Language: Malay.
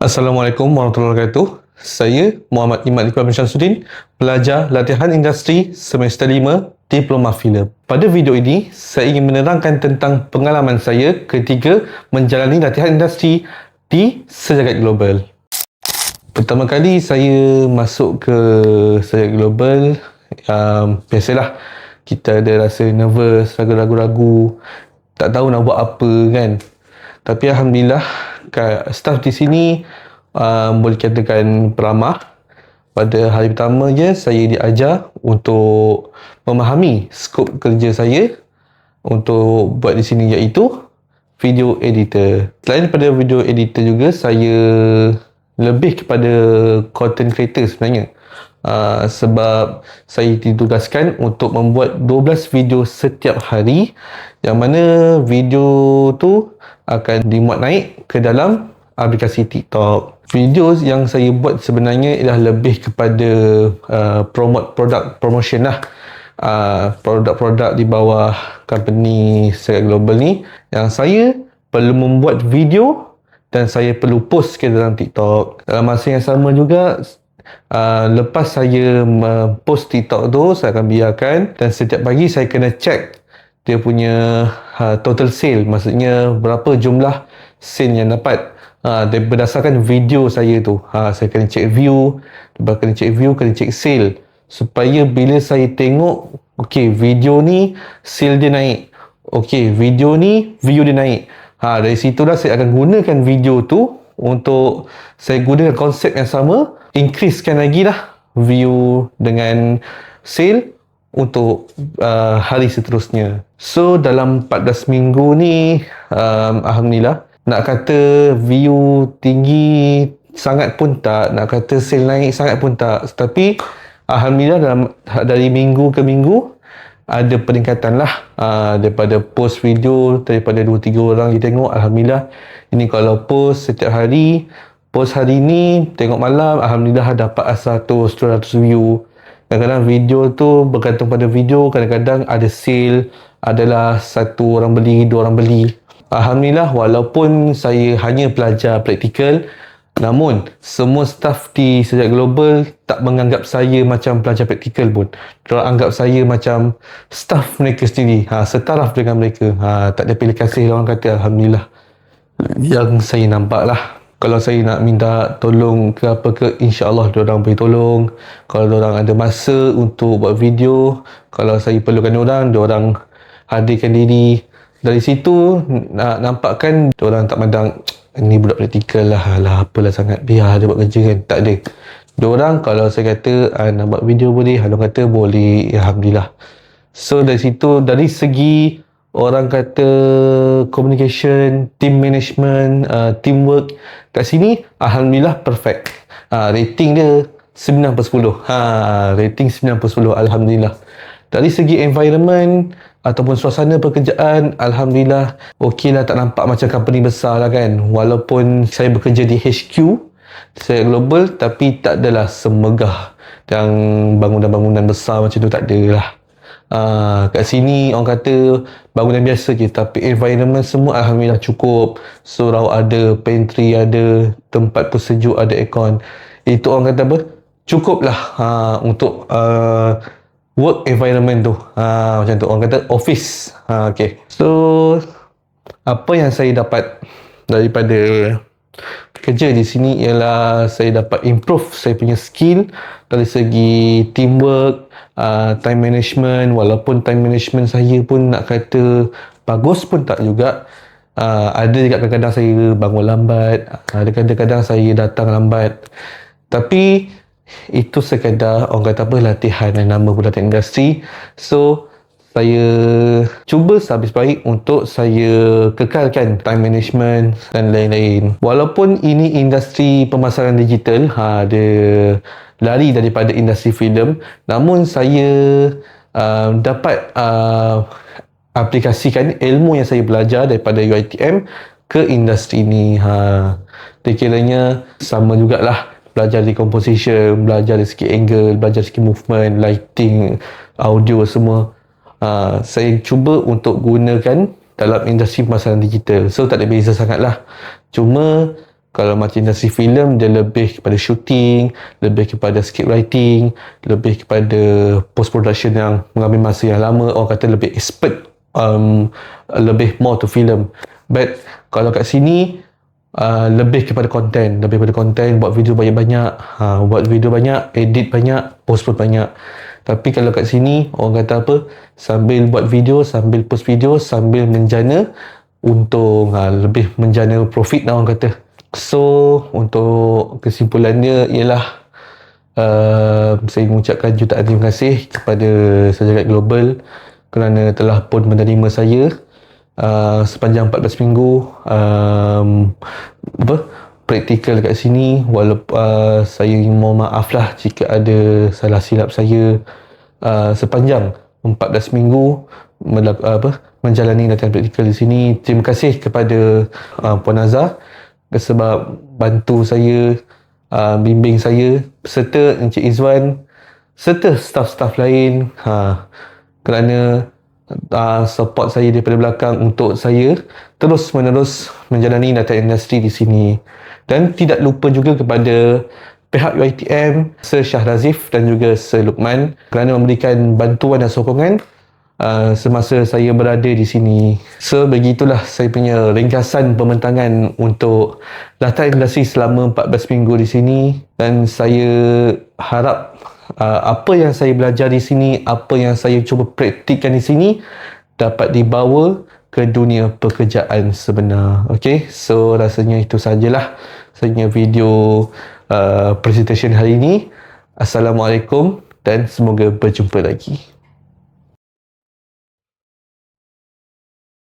Assalamualaikum warahmatullahi wabarakatuh. Saya Muhammad Imad Iqbal bin Syamsuddin, pelajar latihan industri semester 5 Diploma Filem. Pada video ini, saya ingin menerangkan tentang pengalaman saya ketika menjalani latihan industri di Sejagat Global. Pertama kali saya masuk ke Sejagat Global, um, biasalah kita ada rasa nervous, ragu-ragu, tak tahu nak buat apa kan. Tapi Alhamdulillah, staff di sini um, boleh katakan beramah. Pada hari pertama je, saya diajar untuk memahami skop kerja saya untuk buat di sini iaitu video editor. Selain daripada video editor juga, saya lebih kepada content creator sebenarnya. Uh, sebab saya ditugaskan untuk membuat 12 video setiap hari yang mana video tu akan dimuat naik ke dalam aplikasi TikTok. Video yang saya buat sebenarnya ialah lebih kepada uh, promote produk promotion lah. Uh, produk-produk di bawah company secara global ni yang saya perlu membuat video dan saya perlu post ke dalam TikTok. Dalam masa yang sama juga Uh, lepas saya post TikTok tu saya akan biarkan dan setiap pagi saya kena check dia punya uh, total sale. Maksudnya berapa jumlah sale yang dapat. Uh, berdasarkan video saya tu. Uh, saya kena check view. Kena check view kena check sale. Supaya bila saya tengok ok video ni sale dia naik. Ok video ni view dia naik. Ha, dari situlah saya akan gunakan video tu untuk saya gunakan konsep yang sama increasekan lagi lah view dengan sale untuk uh, hari seterusnya. So dalam 14 minggu ni um, Alhamdulillah nak kata view tinggi sangat pun tak nak kata sale naik sangat pun tak. Tapi Alhamdulillah dalam dari minggu ke minggu ada peningkatan lah. Uh, daripada post video daripada 2-3 orang dia tengok Alhamdulillah ini kalau post setiap hari post hari ni tengok malam Alhamdulillah dapat 100-200 view. Kadang-kadang video tu bergantung pada video kadang-kadang ada sale adalah satu orang beli dua orang beli. Alhamdulillah walaupun saya hanya pelajar praktikal namun semua staff di Sejak Global tak menganggap saya macam pelajar praktikal pun. Mereka anggap saya macam staff mereka sendiri. Ha, setaraf dengan mereka. Ha, tak ada pilih kasih orang kata Alhamdulillah. Yang saya nampak lah kalau saya nak minta tolong ke apa ke insyaAllah orang boleh tolong. Kalau orang ada masa untuk buat video kalau saya perlukan orang orang hadirkan diri. Dari situ nak nampakkan orang tak pandang ni budak praktikal lah lah apalah sangat biar dia buat kerja kan. Tak ada. Orang kalau saya kata ah, nak buat video boleh orang kata boleh Alhamdulillah. So dari situ dari segi orang kata communication, team management, uh, teamwork kat sini alhamdulillah perfect. Uh, rating dia 9 per 10. Ha, rating 9 per 10 alhamdulillah. Dari segi environment ataupun suasana pekerjaan alhamdulillah okey lah tak nampak macam company besar lah kan. Walaupun saya bekerja di HQ saya global tapi tak adalah semegah yang bangunan-bangunan besar macam tu tak ada lah. Uh, kat sini orang kata bangunan biasa je tapi environment semua Alhamdulillah cukup. Surau ada pantry ada tempat pun sejuk ada aircon. Itu orang kata apa? Cukup lah uh, untuk uh, work environment tu. Uh, macam tu. Orang kata office. Uh, okay. so apa yang saya dapat daripada kerja di sini ialah saya dapat improve saya punya skill dari segi teamwork uh, time management. Walaupun time management saya pun nak kata bagus pun tak juga uh, ada juga kadang-kadang saya bangun lambat ada kadang-kadang saya datang lambat. Tapi itu sekadar orang kata apa latihan yang nama pun industri. So saya cuba sehabis baik untuk saya kekalkan time management dan lain-lain. Walaupun ini industri pemasaran digital, ha, dia lari daripada industri filem, namun saya uh, dapat uh, aplikasikan ilmu yang saya belajar daripada UiTM ke industri ini. Ha, dikiranya sama jugalah belajar di composition, belajar dari segi angle, belajar dari segi movement, lighting, audio semua uh, saya cuba untuk gunakan dalam industri pemasaran digital. So tak ada beza sangat lah. Cuma kalau macam industri filem dia lebih kepada shooting, lebih kepada script writing, lebih kepada post production yang mengambil masa yang lama, orang kata lebih expert um, lebih more to film. But kalau kat sini uh, lebih kepada konten, lebih kepada konten, buat video banyak-banyak, uh, buat video banyak, edit banyak, post pun banyak. Tapi kalau kat sini orang kata apa? Sambil buat video, sambil post video, sambil menjana untuk ha, lebih menjana profit lah orang kata. So untuk kesimpulannya ialah uh, saya mengucapkan jutaan terima kasih kepada Sejagat Global kerana telah pun menerima saya uh, sepanjang 14 minggu um, apa praktikal kat sini walaupun uh, saya mohon maaf lah jika ada salah silap saya uh, sepanjang 14 minggu melak, uh, apa menjalani latihan praktikal di sini. Terima kasih kepada uh, Puan Azhar sebab bantu saya uh, bimbing saya serta Encik Izwan serta staf-staf lain ha, kerana uh, support saya daripada belakang untuk saya terus menerus menjalani latihan industri di sini dan tidak lupa juga kepada pihak UiTM, Sir Syah Razif dan juga Sir Lukman kerana memberikan bantuan dan sokongan uh, semasa saya berada di sini. So, begitulah saya punya ringkasan pembentangan untuk latihan industri selama 14 minggu di sini dan saya harap uh, apa yang saya belajar di sini, apa yang saya cuba praktikkan di sini dapat dibawa ke dunia pekerjaan sebenar. Okay, so rasanya itu sajalah sebenarnya video uh, presentation hari ini. Assalamualaikum dan semoga berjumpa lagi.